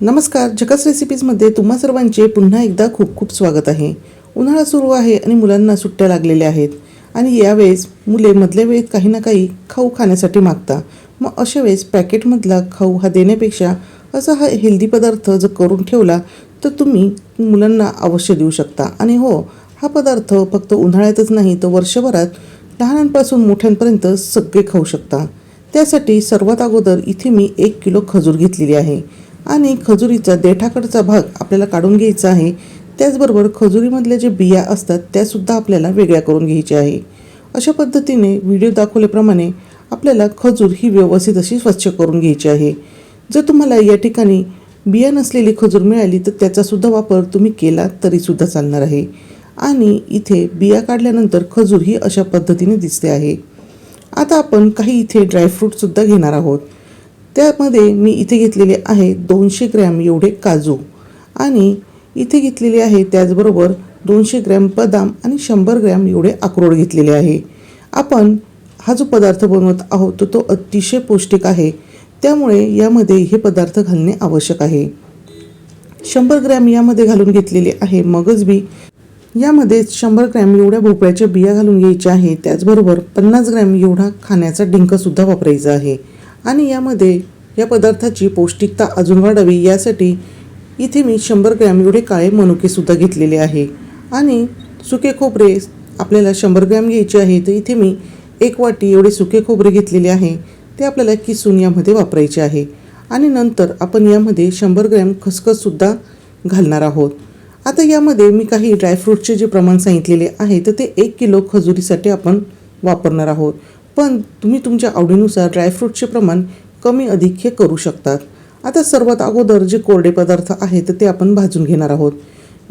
नमस्कार झकास रेसिपीजमध्ये तुम्हा सर्वांचे पुन्हा एकदा खूप खूप स्वागत आहे. उन्हाळा सुरू आहे आणि मुलांना सुट्ट्या लागलेल्या आहेत आणि यावेळेस मुले मधल्या वेळेत काही ना काही खाऊ खाण्यासाठी मागता मग अशा वेळेस पॅकेटमधला खाऊ हा देण्यापेक्षा असा हा हेल्दी पदार्थ जर करून ठेवला तर तुम्ही मुलांना अवश्य देऊ शकता. आणि हो हा पदार्थ फक्त उन्हाळ्यातच नाही तर वर्षभरात लहानांपासून मोठ्यांपर्यंत सगळे खाऊ शकता. त्यासाठी सर्वात अगोदर इथे मी एक किलो खजूर घेतलेली आहे. आणि खजुरीचा देठाकडचा भाग आपल्याला काढून घ्यायचा आहे. त्याचबरोबर खजुरीमधल्या जे बिया असतात त्यासुद्धा आपल्याला वेगळ्या करून घ्यायच्या आहे. अशा पद्धतीने व्हिडिओ दाखवल्याप्रमाणे आपल्याला खजूर ही व्यवस्थित अशी स्वच्छ करून घ्यायची आहे. जर तुम्हाला या ठिकाणी बिया नसलेली खजूर मिळाली तर त्याचासुद्धा वापर तुम्ही केला तरीसुद्धा चालणार आहे. आणि इथे बिया काढल्यानंतर खजूर ही अशा पद्धतीने दिसते आहे. आता आपण काही इथे ड्रायफ्रूटसुद्धा घेणार आहोत. त्यामध्ये मी इथे घेतलेले आहे दोनशे ग्रॅम एवढे काजू. आणि इथे घेतलेले आहे त्याचबरोबर दोनशे ग्रॅम बदाम आणि शंभर ग्रॅम एवढे अक्रोड घेतलेले आहे. आपण हा जो पदार्थ बनवत आहोत तो तो अतिशय पौष्टिक आहे. त्यामुळे यामध्ये हे पदार्थ घालणे आवश्यक आहे. शंभर ग्रॅम यामध्ये घालून घेतलेले आहे मगज बी. यामध्ये शंभर ग्रॅम एवढ्या भोपळ्याच्या बिया घालून घ्यायच्या आहे त्याचबरोबर पन्नास ग्रॅम एवढा खाण्याचा डिंकसुद्धा वापरायचा आहे. आणि यामध्ये या पदार्थाची पौष्टिकता अजून वाढावी यासाठी इथे मी शंभर ग्रॅम एवढे काळे मनुकेसुद्धा घेतलेले आहे. आणि सुके खोबरे आपल्याला शंभर ग्रॅम घ्यायचे आहे तर इथे मी एक वाटी एवढे सुके खोबरे घेतलेले आहे ते आपल्याला किसून यामध्ये वापरायचे आहे. आणि नंतर आपण यामध्ये शंभर ग्रॅम खसखससुद्धा घालणार आहोत. आता यामध्ये मी काही ड्रायफ्रूटचे जे प्रमाण सांगितलेले आहे तर ते एक किलो खजुरीसाठी आपण वापरणार आहोत. पण तुम्ही तुमच्या आवडीनुसार ड्रायफ्रूटचे प्रमाण कमी अधिक हे करू शकतात. आता सर्वात अगोदर जे कोरडे पदार्थ आहेत तर ते आपण भाजून घेणार आहोत.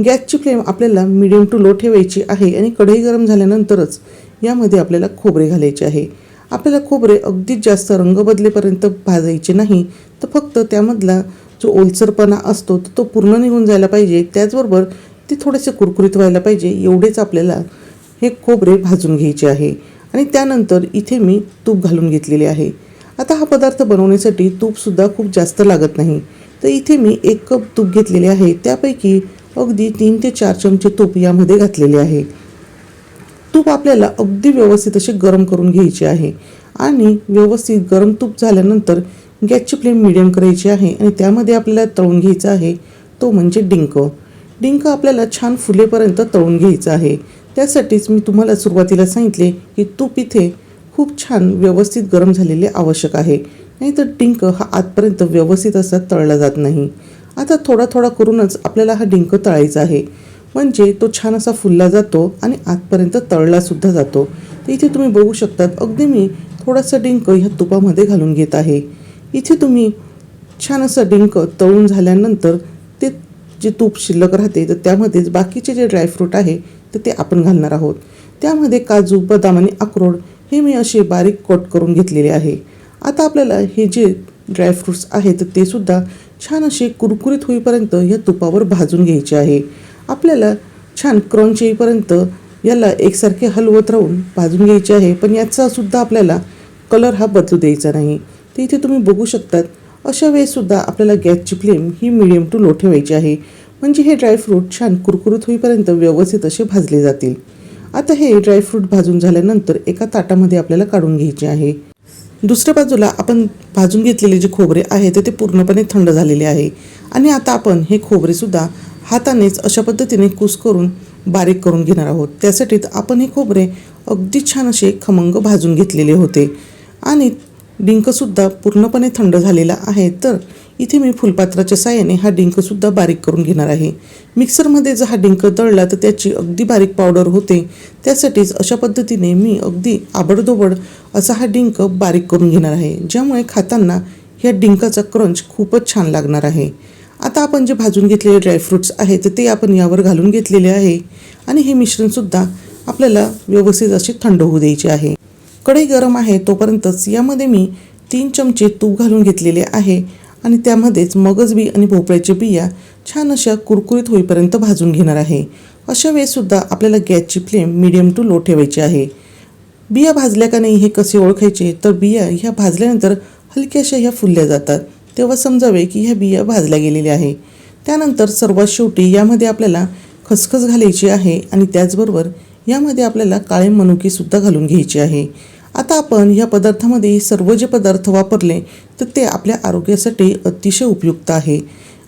गॅसची फ्लेम आपल्याला मिडियम टू लो ठेवायची आहे आणि कढई गरम झाल्यानंतरच यामध्ये आपल्याला खोबरे घालायचे आहे. आपल्याला खोबरे अगदीच जास्त रंग बदलेपर्यंत भाजायचे नाही तर फक्त त्यामधला जो ओलसरपणा असतो तर तो पूर्ण निघून जायला पाहिजे. त्याचबरोबर ते थोडेसे कुरकुरीत व्हायला पाहिजे एवढेच आपल्याला हे खोबरे भाजून घ्यायचे आहे. आणि त्यानंतर इथे मी तूप घालून घेतलेले आहे. आता हा पदार्थ बनवण्यासाठी तूपसुद्धा खूप जास्त लागत नाही. तर इथे मी एक कप तूप घेतलेले आहे. त्यापैकी अगदी तीन ते चार चमचे तूप यामध्ये घातलेले आहे. तूप आपल्याला अगदी व्यवस्थित असे गरम करून घ्यायचे आहे. आणि व्यवस्थित गरम तूप झाल्यानंतर गॅसची फ्लेम मिडियम करायची आहे आणि त्यामध्ये आपल्याला तळून घ्यायचं आहे. तो म्हणजे डिंक. डिंक आपल्याला छान फुलेपर्यंत तळून घ्यायचं आहे. त्यासाठीच मी तुम्हाला सुरुवातीला सांगितले की तूप इथे खूप छान व्यवस्थित गरम झालेले आवश्यक आहे. नाहीतर डिंक हा आतपर्यंत व्यवस्थित असा तळला जात नाही. आता थोडा थोडा करूनच आपल्याला हा डिंक तळायचा आहे. म्हणजे तो छान असा फुलला जातो आणि आतपर्यंत तळलासुद्धा जातो. तर इथे तुम्ही बघू शकतात अगदी मी थोडासा डिंक ह्या तुपामध्ये घालून घेत आहे. इथे तुम्ही छान असं डिंक तळून झाल्यानंतर ते जे तूप शिल्लक राहते तर त्यामध्येच बाकीचे जे ड्रायफ्रूट आहे तर ते आपण घालणार आहोत. त्यामध्ये काजू बदाम आणि अक्रोड हे मी असे बारीक कट करून घेतलेले आहे. आता आपल्याला हे जे ड्रायफ्रूट्स आहेत तर ते सुद्धा छान असे कुरकुरीत होईपर्यंत या तुपावर भाजून घ्यायचे आहे. आपल्याला छान क्रंच येईपर्यंत याला एकसारखे हलवत राहून भाजून घ्यायचे आहे पण याचा सुद्धा आपल्याला कलर हा बदलू द्यायचा नाही. ते इथे तुम्ही बघू शकतात अशा वेळेससुद्धा आपल्याला गॅसची फ्लेम ही मिडियम टू लो ठेवायची आहे. म्हणजे हे ड्रायफ्रूट छान कुरकुरीत होईपर्यंत व्यवस्थित असे भाजले जातील. आता हे ड्रायफ्रूट भाजून झाल्यानंतर एका ताटामध्ये आपल्याला काढून घ्यायचे आहे. दुसऱ्या बाजूला आपण भाजून घेतलेले जे खोबरे आहे तर ते पूर्णपणे थंड झालेले आहे. आणि आता आपण हे खोबरेसुद्धा हातानेच अशा पद्धतीने कुस करून बारीक करून घेणार आहोत. त्यासाठी आपण हे खोबरे अगदी छान असे खमंग भाजून घेतलेले होते. आणि डिंकसुद्धा पूर्णपणे थंड झालेला आहे. तर इथे मी फुलपात्राच्या साहाय्याने हा डिंकसुद्धा बारीक करून घेणार आहे. मिक्सरमध्ये जर हा डिंक तळला तर त्याची अगदी बारीक पावडर होते. त्यासाठीच अशा पद्धतीने मी अगदी आबडदोबड असा हा डिंक बारीक करून घेणार आहे. ज्यामुळे खाताना ह्या डिंकाचा क्रंच खूपच छान लागणार आहे. आता आपण जे भाजून घेतलेले ड्रायफ्रूट्स आहेत तर ते आपण यावर घालून घेतलेले आहे आणि हे मिश्रणसुद्धा आपल्याला व्यवस्थित असे थंड होऊ द्यायचे आहे. कढई गरम आहे तोपर्यंतच यामध्ये मी तीन चमचे तूप घालून घेतलेले आहे आणि त्यामध्येच मगजबी आणि भोपळ्याच्या बिया छान अशा कुरकुरीत होईपर्यंत भाजून घेणार आहे. अशा वेळेसुद्धा आपल्याला गॅसची फ्लेम मिडियम टू लो ठेवायची आहे. बिया भाजल्या का नाही हे कसे ओळखायचे? तर बिया ह्या भाजल्यानंतर हलक्याशा ह्या फुलल्या जातात. तेव्हा समजावे की ह्या बिया भाजल्या गेलेल्या आहे. त्यानंतर सर्वात शेवटी यामध्ये आपल्याला खसखस घालायची आहे आणि त्याचबरोबर यामध्ये आपल्याला काळे मनुकीसुद्धा घालून घ्यायची आहे. आता आपण या पदार्थामध्ये सर्व जे पदार्थ वापरले तर ते आपल्या आरोग्यासाठी अतिशय उपयुक्त आहे.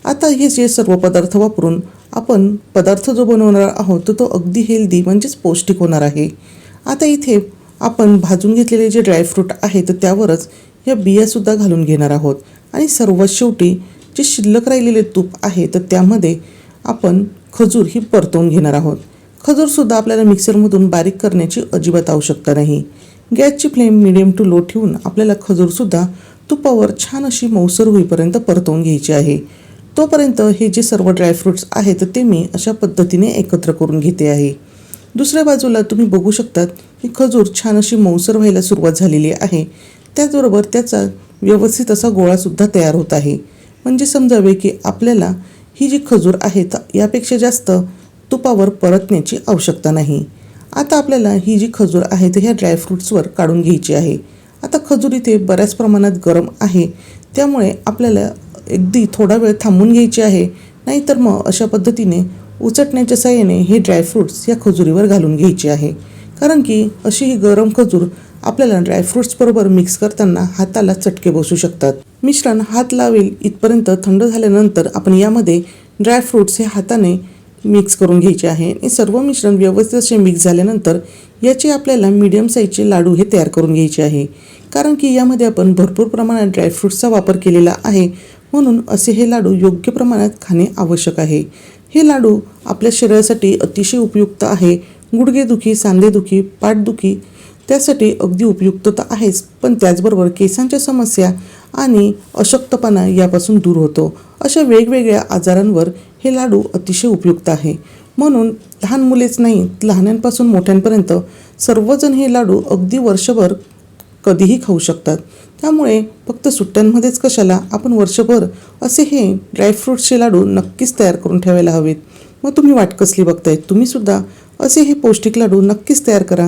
आता हे जे सर्व पदार्थ वापरून आपण पदार्थ जो बनवणार आहोत तर तो अगदी हेल्दी म्हणजेच पौष्टिक होणार आहे. आता इथे आपण भाजून घेतलेले जे ड्रायफ्रूट आहे तर त्यावरच या बियासुद्धा घालून घेणार आहोत. आणि सर्वात शेवटी जे शिल्लक राहिलेले तूप आहे तर त्यामध्ये आपण खजूर ही परतवून घेणार आहोत. खजूरसुद्धा आपल्याला मिक्सरमधून बारीक करण्याची अजिबात आवश्यकता नाही. गॅसची फ्लेम मिडियम टू लो ठेवून आपल्याला खजूरसुद्धा तुपावर छान अशी मौसर होईपर्यंत परतवून घ्यायची आहे. तोपर्यंत हे जे सर्व ड्रायफ्रूट्स आहेत ते मी अशा पद्धतीने एकत्र करून घेते आहे. दुसऱ्या बाजूला तुम्ही बघू शकतात की खजूर छान अशी मौसर व्हायला सुरुवात झालेली आहे. त्याचबरोबर त्याचा व्यवस्थित असा गोळासुद्धा तयार होत आहे. म्हणजे समजावे की आपल्याला ही जी खजूर आहे यापेक्षा जास्त तुपावर परतण्याची आवश्यकता नाही. आता आपल्याला ही जी खजूर आहे तर ह्या ड्रायफ्रूट्सवर काढून घ्यायची आहे. आता खजूर इथे बऱ्याच प्रमाणात गरम आहे. त्यामुळे आपल्याला अगदी थोडा वेळ थांबून घ्यायची आहे. नाहीतर मग अशा पद्धतीने उचटण्याच्या साह्याने हे ड्रायफ्रूट्स या खजुरीवर घालून घ्यायचे आहे. कारण की अशी ही गरम खजूर आपल्याला ड्रायफ्रूट्सबरोबर मिक्स करताना हाताला चटके बसू शकतात. मिश्रण हात लावेल इथपर्यंत थंड झाल्यानंतर आपण यामध्ये ड्रायफ्रूट्स हे हाताने मिक्स करून घ्यायचे आहे. हे सर्व मिश्रण व्यवस्थित असे मिक्स झाल्यानंतर याचे आपल्याला मीडियम साईजचे लाडू हे तयार करून घ्यायचे आहे. कारण की यामध्ये आपण भरपूर प्रमाणात ड्रायफ्रूट्सचा वापर केलेला आहे. म्हणून असे हे लाडू योग्य प्रमाणात खाणे आवश्यक आहे. हे लाडू आपल्या शरीरासाठी अतिशय उपयुक्त आहे. गुडघेदुखी सांधेदुखी पाठदुखी त्यासाठी अगदी उपयुक्तता आहेच. पण त्याचबरोबर केसांच्या समस्या आणि अशक्तपणा यापासून दूर होतो. अशा वेगवेगळ्या आजारांवर हे लाडू अतिशय उपयुक्त आहे. म्हणून लहान मुलेच नाही लहानांपासून मोठ्यांपर्यंत सर्वजण हे लाडू अगदी वर्षभर कधीही खाऊ शकतात. त्यामुळे फक्त सुट्ट्यांमध्येच कशाला आपण वर्षभर असे हे ड्रायफ्रूट्सचे लाडू नक्कीच तयार करून ठेवायला हवेत. मग तुम्ही वाट कसली बघताय? तुम्हीसुद्धा असे हे पौष्टिक लाडू नक्कीच तयार करा.